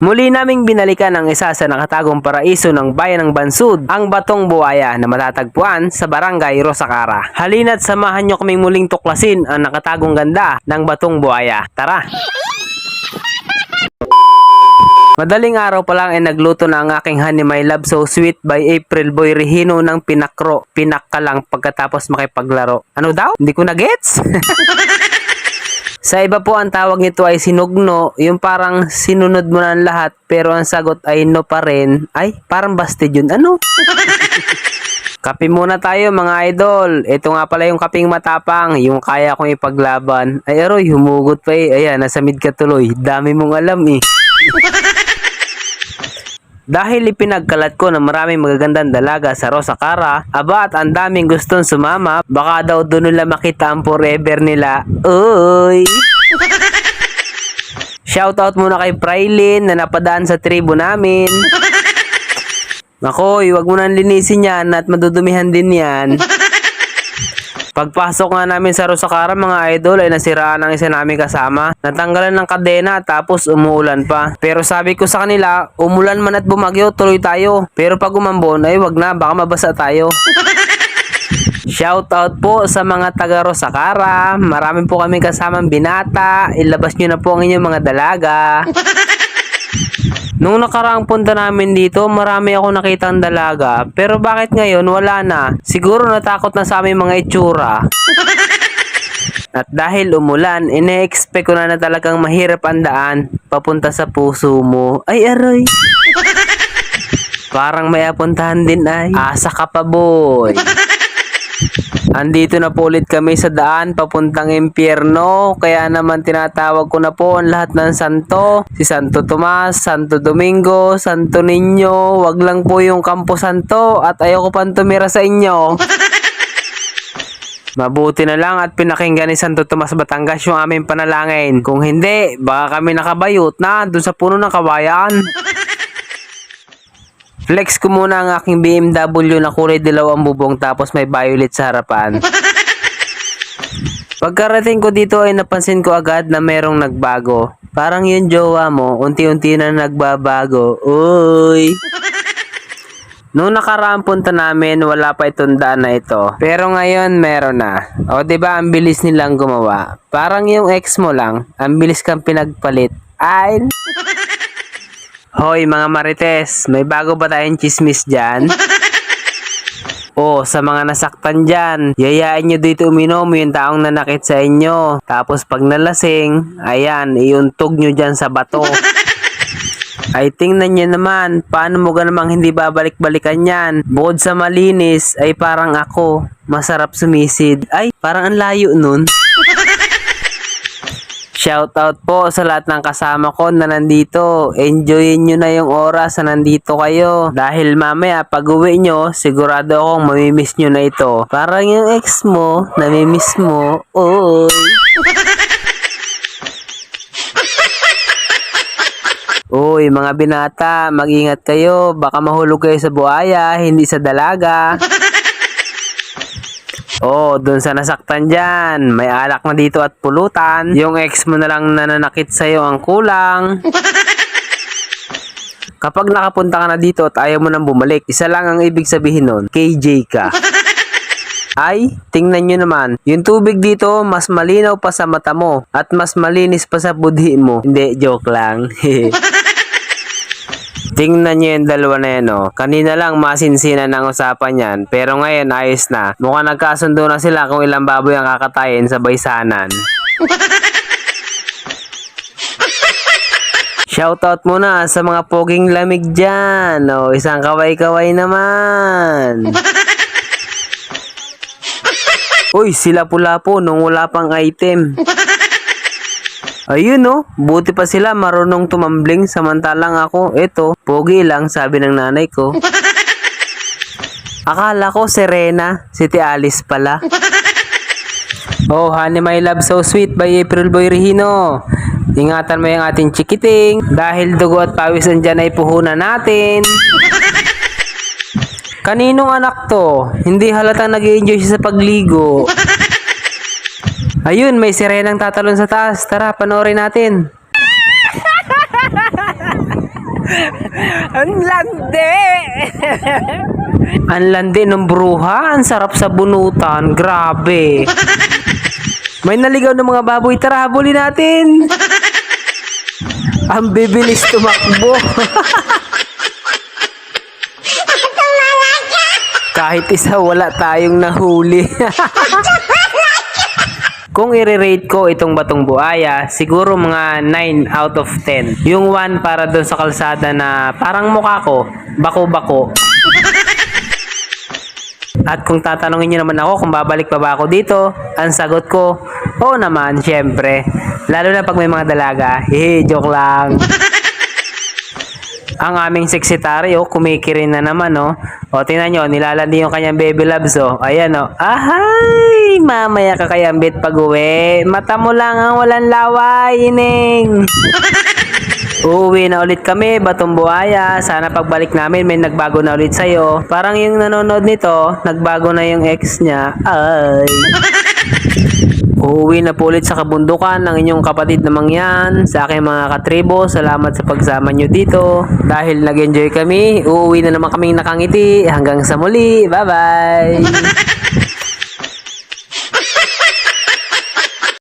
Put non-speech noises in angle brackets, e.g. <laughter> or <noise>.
Muli naming binalikan ang isa sa nakatagong paraiso ng bayan ng Bansud, ang Batong Buaya na matatagpuan sa Barangay Rosacara. Halina't samahan nyo kaming muling tuklasin ang nakatagong ganda ng Batong Buaya. Tara! Madaling araw pa lang ay nagluto na ang aking Honey My Love So Sweet by April Boy Regino ng pinakro. Pinakka lang pagkatapos makipaglaro. Ano daw? Hindi ko na gets. <laughs> Sa iba po ang tawag nito ay sinugno, yung parang sinunod mo na ang lahat pero ang sagot ay no pa rin. Ay, parang busted yun. Ano? <laughs> Kape muna tayo mga idol. Ito nga pala yung kaping matapang, yung kaya kong ipaglaban. Ay aroy, humugot pa eh. Ayan, nasa mid ka tuloy. Dami mong alam eh. <laughs> Dahil ipinagkalat ko na maraming magagandang dalaga sa Rosacara, aba at ang daming gustong sumama, baka daw doon nila makita ang forever nila. Uy! <laughs> Shoutout muna kay Prylin na napadaan sa tribo namin. <laughs> Nakoy, wag mo nang linisin yan at madudumihan din yan. <laughs> Pagpasok nga namin sa Rosacara mga idol ay nasiraan ang isa namin kasama. Natanggalan ng kadena tapos umuulan pa. Pero sabi ko sa kanila, umulan man at bumagyo, tuloy tayo. Pero pag umambon ay wag na, baka mabasa tayo. <laughs> Shoutout po sa mga taga Rosacara. Marami po kami kasamang binata. Ilabas nyo na po ang inyong mga dalaga. <laughs> Nung nakaraang punta namin dito, marami ako nakitang dalaga. Pero bakit ngayon wala na? Siguro natakot na sa aming mga itsura. <laughs> At dahil umulan, ine-expect ko na na talagang mahirap ang daan papunta sa puso mo. Ay, aray! <laughs> Parang may apuntahan din ay. Asa ka pa, boy. <laughs> Andito na po ulit kami sa daan papuntang impyerno. Kaya naman tinatawag ko na po ang lahat ng santo. Si Santo Tomas, Santo Domingo, Santo Niño. Wag lang po yung Campo Santo at ayoko pang tumira sa inyo. <laughs> Mabuti na lang at pinakinggan ni Santo Tomas Batangas yung aming panalangin. Kung hindi, baka kami nakabayot na dun sa puno ng kawayan. <laughs> Flex ko muna ang aking BMW na kulay dilaw ang bubong tapos may violet sa harapan. Pagkarating ko dito ay napansin ko agad na merong nagbago. Parang yung jowa mo, unti-unti na nagbabago. Uy! Noong nakaraang punta namin, wala pa itong daan na ito. Pero ngayon, meron na. O, ba ang bilis nilang gumawa? Parang yung ex mo lang, ang bilis kang pinagpalit. Ay! Hoy mga marites, may bago ba tayong chismis dyan? <laughs> Oh, sa mga nasaktan dyan, yayain nyo dito uminom yung taong nanakit sa inyo. Tapos pag nalasing, ayan, iuntog nyo dyan sa bato. <laughs> Ay tingnan nyo naman, paano mo ka namang hindi babalik-balikan yan? Bukod sa malinis, ay parang ako, masarap sumisid. Ay, parang ang layo nun. Shoutout po sa lahat ng kasama ko na nandito. Enjoyin nyo na yung oras na nandito kayo. Dahil mamaya pag uwi nyo, sigurado akong mamimiss nyo na ito. Parang yung ex mo, namimiss mo. Oy. <laughs> Uy, mga binata, mag-ingat kayo. Baka mahulog kayo sa buhaya, hindi sa dalaga. <laughs> Oh, dun sa nasaktan dyan, may alak na dito at pulutan. Yung ex mo na lang nananakit sa'yo ang kulang. <laughs> Kapag nakapunta ka na dito at ayaw mo nang bumalik, isa lang ang ibig sabihin nun, KJ ka. <laughs> Ay, tingnan nyo naman, yung tubig dito mas malinaw pa sa mata mo at mas malinis pa sa budhi mo. Hindi, joke lang. <laughs> Tingnan nyo yung dalawa na yan, oh. Kanina lang masinsinan ng usapan yan, pero ngayon ayos na. Mukhang nagkasundo na sila kung ilang baboy ang kakatayin sa baysanan. <laughs> Shoutout muna sa mga poging lamig dyan. Oh, isang kaway-kaway naman. <laughs> Uy, sila pula po nung wala pang item. <laughs> Ayun no, buti pa sila marunong tumambling samantalang ako, eto, pogi lang sabi ng nanay ko. <laughs> Akala ko Serena, si Ate Alice pala. Oh, Honey My Love So Sweet by April Boy Regino. Ingatan mo yung ating chikiting dahil dugo at pawis andyan ay puhunan natin. <laughs> Kaninong anak to? Hindi halatang nag enjoy siya sa pagligo. Ayun, may sirenang tatalon sa taas. Tara, panoorin natin. Ang landi! Ang landi ng bruha. Ang sarap sa bunutan. Grabe. May naligaw ng mga baboy. Tara, habulin natin. Ang bibilis tumakbo. Kahit isa wala tayong nahuli. <laughs> Kung i-rate ko itong batong buaya, siguro mga 9 out of 10. Yung 1 para doon sa kalsada na parang mukha ko, bako-bako. At kung tatanungin niyo naman ako kung babalik pa ba ako dito, ang sagot ko, oo naman, syempre. Lalo na pag may mga dalaga, hehe, joke lang. <laughs> Ang aming sekretary, oh, kumikirin na naman, oh. O, tingnan nyo, nilalandi yung kanyang baby loves, oh. Ayan, oh. Ahay! Mamaya ka kay Ambit pag uwi. Mata mo lang ang walang laway, ining. Uuwi na ulit kami, Batong Buhaya. Sana pagbalik namin may nagbago na ulit sa'yo. Parang yung nanonood nito, nagbago na yung ex niya. Ay. <laughs> Uuwi na po ulit sa kabundukan ng inyong kapatid namang yan. Sa aking mga katribo, salamat sa pagsama nyo dito. Dahil nag-enjoy kami, uuwi na naman kaming nakangiti. Hanggang sa muli. Bye-bye! <laughs>